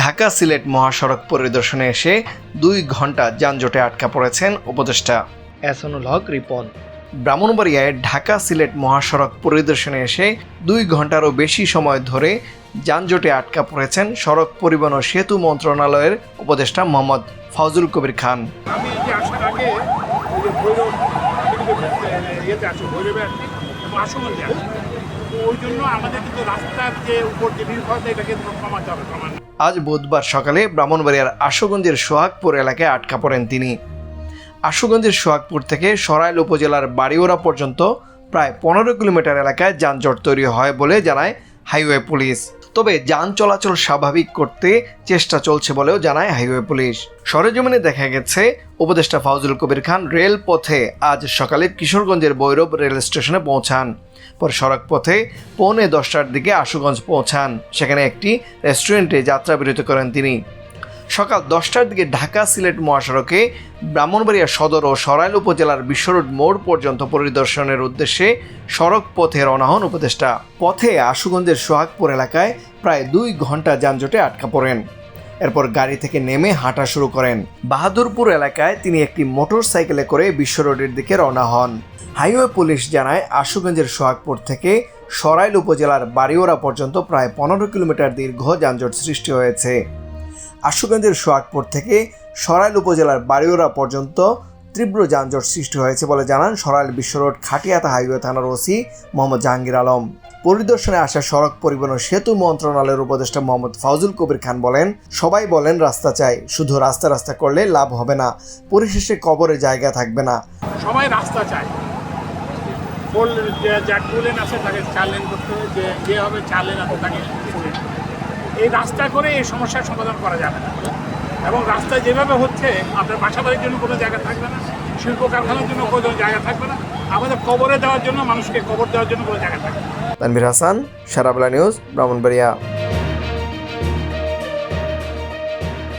ঢাকা সিলেট মহাসড়ক পরিদর্শনে এসে দুই ঘণ্টা যানজটে আটকা পড়েছেন উপদেষ্টা। এসনুল হক রিপন। ব্রাহ্মণবাড়িয়ায় ঢাকা সিলেট মহাসড়ক পরিদর্শনে এসে দুই ঘন্টারও বেশি সময় ধরে যানজটে আটকা পড়েছেন সড়ক পরিবহন ও সেতু মন্ত্রণালয়ের উপদেষ্টা মোহাম্মদ ফাউজুল কবির খান। আজ বুধবার সকালে ব্রাহ্মণবাড়িয়ার আশুগঞ্জের সোহাগপুর এলাকায় আটকা পড়েন তিনি। আশুগঞ্জের সোহাগপুর থেকে সরাইল উপজেলার বাড়িওড়া পর্যন্ত প্রায় পনেরো কিলোমিটার এলাকায় যানজট তৈরি হয় বলে জানায় হাইওয়ে পুলিশ। তবে যান চলাচল স্বাভাবিক করতে চেষ্টা চলছে বলেও জানায় হাইওয়ে পুলিশ। সরেজমিনে দেখা গেছে, উপদেষ্টা ফাউজুল কবির খান রেল পথে আজ সকালে কিশোরগঞ্জের বৈরব রেল স্টেশনে পৌঁছান। পরে সড়ক পথে পৌনে দশটার দিকে আশুগঞ্জ পৌঁছান। সেখানে একটি রেস্টুরেন্টে যাত্রা বিরতি করেন তিনি। সকাল দশটার দিকে ঢাকা সিলেট মহাসড়কে ব্রাহ্মণবাড়িয়া সদর ও সরাইল উপজেলার বিশ্বরোড মোড় পর্যন্ত পরিদর্শনের উদ্দেশ্যে সড়ক পথে রওনা হন উপদেষ্টা। পথে আশুগঞ্জের সোহাগপুর এলাকায় প্রায় দুই ঘণ্টা যানজটে আটকা পড়েন। এরপর গাড়ি থেকে নেমে হাঁটা শুরু করেন। বাহাদুরপুর এলাকায় তিনি একটি মোটর সাইকেলে করে বিশ্বরোডের দিকে রওনা হন। হাইওয়ে পুলিশ জানায়, আশুগঞ্জের সোহাগপুর থেকে সরাইল উপজেলার বাড়িওড়া পর্যন্ত প্রায় পনেরো কিলোমিটার দীর্ঘ যানজট সৃষ্টি হয়েছে। আশুগঞ্জের সোহাগপুর থেকে সরাইল উপজেলার বাড়িওড়া পর্যন্ত তীব্র যানজট সৃষ্টি হয়েছে বলে জানান সরাইল বিশ্ব রোড খাটিয়াতা হাইওয়ে থানার ওসি মোহাম্মদ জাহাঙ্গীর আলম পরিদর্শনে আসা সড়ক পরিবহন সেতু মন্ত্রণালয়ের উপদেষ্টা মোহাম্মদ ফাউজুল কবির খান বলেন, সবাই বলেন রাস্তা চাই, শুধু রাস্তা রাস্তা করলে লাভ হবে না, পরিশেষে কবরে জায়গা থাকবে না সবাই রাস্তা চায় ফোর যা টু লেন আছে, তাকে চার লেন করতে হবে, যে হবে চার লেন আছে, তাকে। এই রাস্তা করে এই সমস্যার সমাধান করা যাবে না। এবং রাস্তা যেভাবে হচ্ছে, আপনার বাসা বাড়ির জন্য কোনো জায়গা থাকবে না, শিল্প কারখানার জন্য কোনো জায়গা থাকবে না, আমাদের কবরে দেওয়ার জন্য মানুষকে কবর দেওয়ার জন্য কোনো জায়গা থাকবে না। তানভীর হাসান, সারাবলা নিউজ, ব্রাহ্মণবাড়িয়া।